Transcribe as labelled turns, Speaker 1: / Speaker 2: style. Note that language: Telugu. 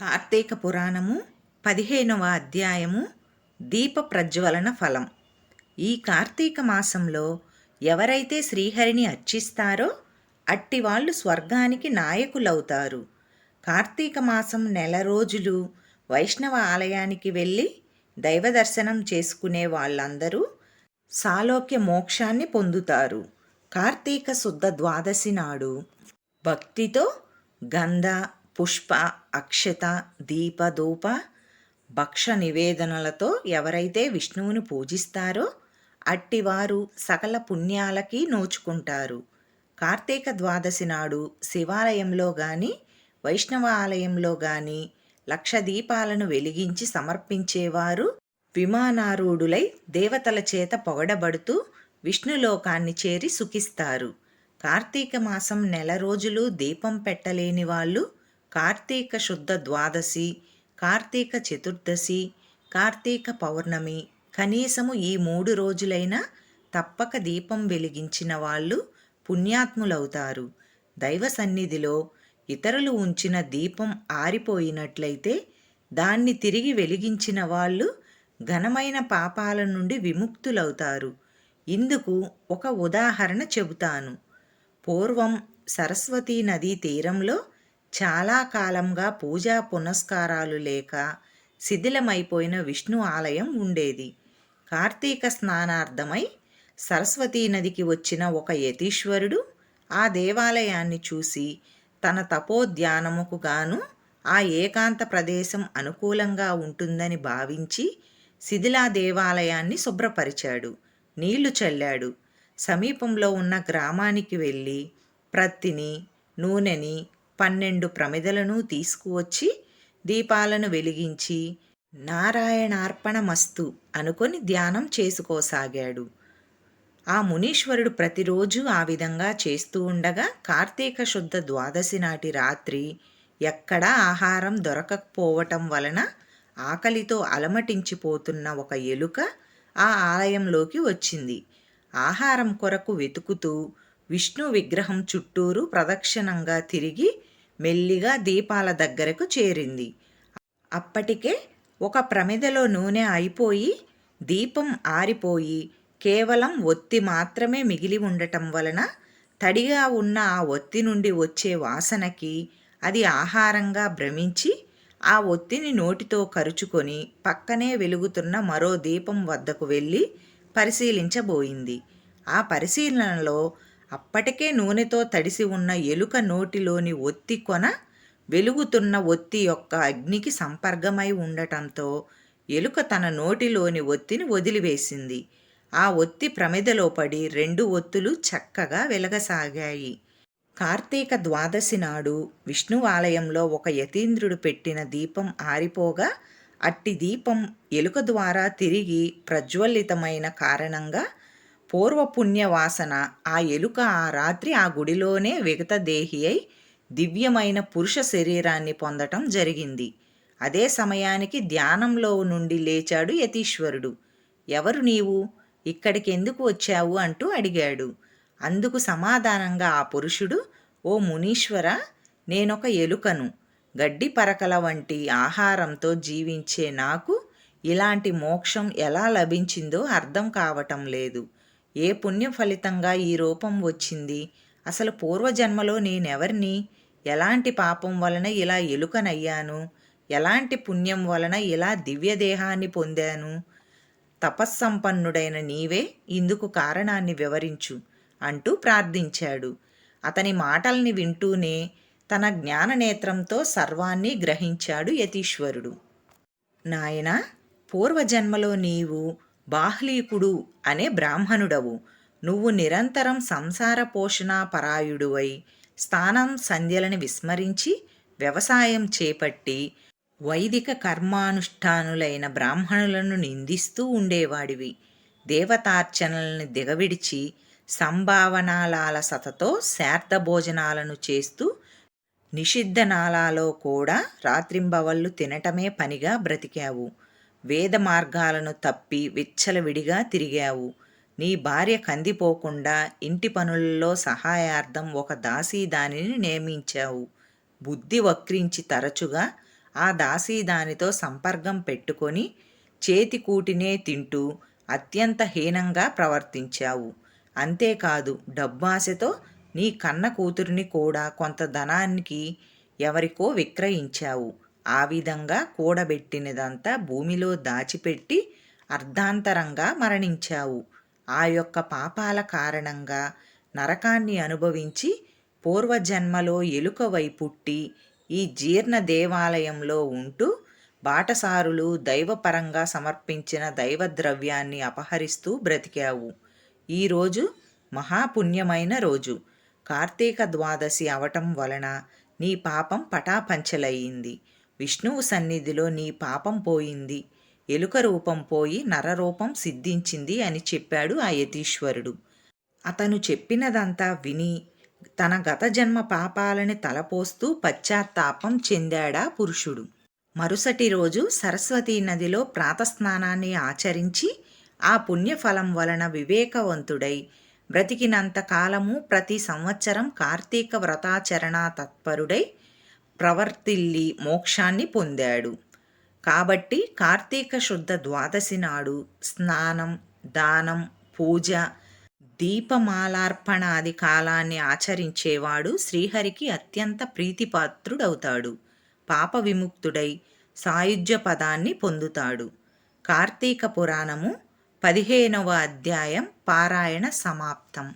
Speaker 1: కార్తీక పురాణము పదిహేనవ అధ్యాయము దీప ప్రజ్వలన ఫలం. ఈ కార్తీక మాసంలో ఎవరైతే శ్రీహరిని అర్చిస్తారో అట్టి వాళ్ళు స్వర్గానికి నాయకులవుతారు. కార్తీక మాసం నెల రోజులు వైష్ణవ ఆలయానికి వెళ్ళి దైవ దర్శనం చేసుకునే వాళ్ళందరూ సాలోక్య మోక్షాన్ని పొందుతారు. కార్తీక శుద్ధ ద్వాదశి నాడు భక్తితో గంధ పుష్ప అక్షత దీపధూప భక్ష నివేదనలతో ఎవరైతే విష్ణువుని పూజిస్తారో అట్టివారు సకల పుణ్యాలకి నోచుకుంటారు. కార్తీక ద్వాదశి నాడు శివాలయంలో గాని వైష్ణవ ఆలయంలో గాని లక్ష దీపాలను వెలిగించి సమర్పించేవారు విమానారూఢులై దేవతల చేత పొగడబడుతూ విష్ణులోకాన్ని చేరి సుఖిస్తారు. కార్తీక మాసం నెల రోజులు దీపం పెట్టలేని వాళ్ళు కార్తీక శుద్ధ ద్వాదశి కార్తీక చతుర్దశి కార్తీక పౌర్ణమి. కనీసము ఈ మూడు రోజులైనా తప్పక దీపం వెలిగించిన వాళ్ళు పుణ్యాత్ములవుతారు. దైవ సన్నిధిలో ఇతరులు ఉంచిన దీపం ఆరిపోయినట్లయితే దాన్ని తిరిగి వెలిగించిన వాళ్ళు ఘనమైన పాపాల నుండి విముక్తులవుతారు. ఇందుకు ఒక ఉదాహరణ చెబుతాను. పూర్వం సరస్వతీ నదీ తీరంలో చాలా కాలంగా పూజా పునస్కారాలు లేక శిథిలమైపోయిన విష్ణు ఆలయం ఉండేది. కార్తీక స్నానార్థమై సరస్వతీ నదికి వచ్చిన ఒక యతీశ్వరుడు ఆ దేవాలయాన్ని చూసి తన తపోధ్యానముకు గాను ఆ ఏకాంత ప్రదేశం అనుకూలంగా ఉంటుందని భావించి శిథిలా దేవాలయాన్ని శుభ్రపరిచాడు. నీళ్ళు చల్లాడు. సమీపంలో ఉన్న గ్రామానికి వెళ్ళి ప్రత్తిని నూనెని పన్నెండు ప్రమిదలను తీసుకువచ్చి దీపాలను వెలిగించి నారాయణార్పణమస్తు అనుకొని ధ్యానం చేసుకోసాగాడు. ఆ మునీశ్వరుడు ప్రతిరోజు ఆ విధంగా చేస్తూ ఉండగా కార్తీక శుద్ధ ద్వాదశి నాటి రాత్రి ఎక్కడా ఆహారం దొరకకపోవటం వలన ఆకలితో అలమటించిపోతున్న ఒక ఎలుక ఆ ఆలయంలోకి వచ్చింది. ఆహారం కొరకు వెతుకుతూ విష్ణు విగ్రహం చుట్టూరు ప్రదక్షిణంగా తిరిగి మెల్లిగా దీపాల దగ్గరకు చేరింది. అప్పటికే ఒక ప్రమిదలో నూనె అయిపోయి దీపం ఆరిపోయి కేవలం ఒత్తి మాత్రమే మిగిలి ఉండటం వలన తడిగా ఉన్న ఆ ఒత్తి నుండి వచ్చే వాసనకి అది ఆహారంగా భ్రమించి ఆ ఒత్తిని నోటితో కరుచుకొని పక్కనే వెలుగుతున్న మరో దీపం వద్దకు వెళ్ళి పరిశీలించబోయింది. ఆ పరిశీలనలో అప్పటికే నూనెతో తడిసి ఉన్న ఎలుక నోటిలోని ఒత్తి కొన వెలుగుతున్న ఒత్తి యొక్క అగ్నికి సంపర్కమై ఉండటంతో ఎలుక తన నోటిలోని ఒత్తిని వదిలివేసింది. ఆ ఒత్తి ప్రమిదలో పడి రెండు ఒత్తులు చక్కగా వెలగసాగాయి. కార్తీక ద్వాదశి నాడు విష్ణు ఆలయంలో ఒక యతీంద్రుడు పెట్టిన దీపం ఆరిపోగా అట్టి దీపం ఎలుక ద్వారా తిరిగి ప్రజ్వలితమైన కారణంగా పూర్వపుణ్యవాసన ఆ ఎలుక ఆ రాత్రి ఆ గుడిలోనే విగతదేహి అయి దివ్యమైన పురుష శరీరాన్ని పొందటం జరిగింది. అదే సమయానికి ధ్యానంలో నుండి లేచాడు యతీశ్వరుడు. ఎవరు నీవు? ఇక్కడికి ఎందుకు వచ్చావు? అంటూ అడిగాడు. అందుకు సమాధానంగా ఆ పురుషుడు ఓ మునీశ్వర నేనొక ఎలుకను. గడ్డి పరకల వంటి ఆహారంతో జీవించే నాకు ఇలాంటి మోక్షం ఎలా లభించిందో అర్థం కావటం లేదు. ఏ పుణ్యం ఫలితంగా ఈ రూపం వచ్చింది? అసలు పూర్వజన్మలో నేనెవరిని? ఎలాంటి పాపం వలన ఇలా ఎలుకనయ్యాను? ఎలాంటి పుణ్యం వలన ఇలా దివ్యదేహాన్ని పొందాను? తపస్సంపన్నుడైన నీవే ఇందుకు కారణాన్ని వివరించు అంటూ ప్రార్థించాడు. అతని మాటల్ని వింటూనే తన జ్ఞాననేత్రంతో సర్వాన్ని గ్రహించాడు యతీశ్వరుడు. నాయన పూర్వజన్మలో నీవు బాహ్లీకుడు అనే బ్రాహ్మణుడవు. నువ్వు నిరంతరం సంసార పోషణ పరాయుడువై స్థానం సంధ్యలని విస్మరించి వ్యవసాయం చేపట్టి వైదిక కర్మానుష్ఠానులైన బ్రాహ్మణులను నిందిస్తూ ఉండేవాడివి. దేవతార్చనల్ని దిగవిడిచి సంభావనాలాల సతతో శార్థ భోజనాలను చేస్తూ నిషిద్ధ నాళాలో కూడా రాత్రింబవళ్ళు తినటమే పనిగా బ్రతికావు. వేద మార్గాలను తప్పి విచ్చలవిడిగా తిరిగావు. నీ భార్య కందిపోకుండా ఇంటి పనులలో సహాయార్థం ఒక దాసీ దానిని నియమించావు. బుద్ధి వక్రించి తరచుగా ఆ దాసీ దానితో సంపర్కం పెట్టుకొని చేతికూటినే తింటూ అత్యంత హీనంగా ప్రవర్తించావు. అంతేకాదు డబ్బాశతో నీ కన్న కూతురిని కూడా కొంత ధనానికి ఎవరికో విక్రయించావు. ఆ విధంగా కూడబెట్టినదంతా భూమిలో దాచిపెట్టి అర్ధాంతరంగా మరణించావు. ఆ యొక్క పాపాల కారణంగా నరకాన్ని అనుభవించి పూర్వజన్మలో ఎలుకవై పుట్టి ఈ జీర్ణ దేవాలయంలో ఉంటూ బాటసారులు దైవపరంగా సమర్పించిన దైవ ద్రవ్యాన్ని అపహరిస్తూ బ్రతికావు. ఈరోజు మహాపుణ్యమైన రోజు. కార్తీక ద్వాదశి అవటం వలన నీ పాపం పటాపంచలయ్యింది. విష్ణువు సన్నిధిలో నీ పాపం పోయింది. ఎలుక రూపం పోయి నరరూపం సిద్ధించింది అని చెప్పాడు ఆ యతీశ్వరుడు. అతను చెప్పినదంతా విని తన గత జన్మ పాపాలని తలపోస్తూ పశ్చాత్తాపం చెందాడా పురుషుడు. మరుసటి రోజు సరస్వతీ నదిలో ప్రాతస్నానాన్ని ఆచరించి ఆ పుణ్యఫలం వలన వివేకవంతుడై బ్రతికినంత కాలము ప్రతి సంవత్సరం కార్తీక వ్రతాచరణ తత్పరుడై ప్రవర్తిల్లి మోక్షాన్ని పొందాడు. కాబట్టి కార్తీక శుద్ధ ద్వాదశి నాడు స్నానం దానం పూజ దీపమాలార్పణాది కాలాన్ని ఆచరించేవాడు శ్రీహరికి అత్యంత ప్రీతిపాత్రుడవుతాడు. పాప విముక్తుడై సాయుధ్య పదాన్ని పొందుతాడు. కార్తీక పురాణము పదిహేనవ అధ్యాయం పారాయణ సమాప్తం.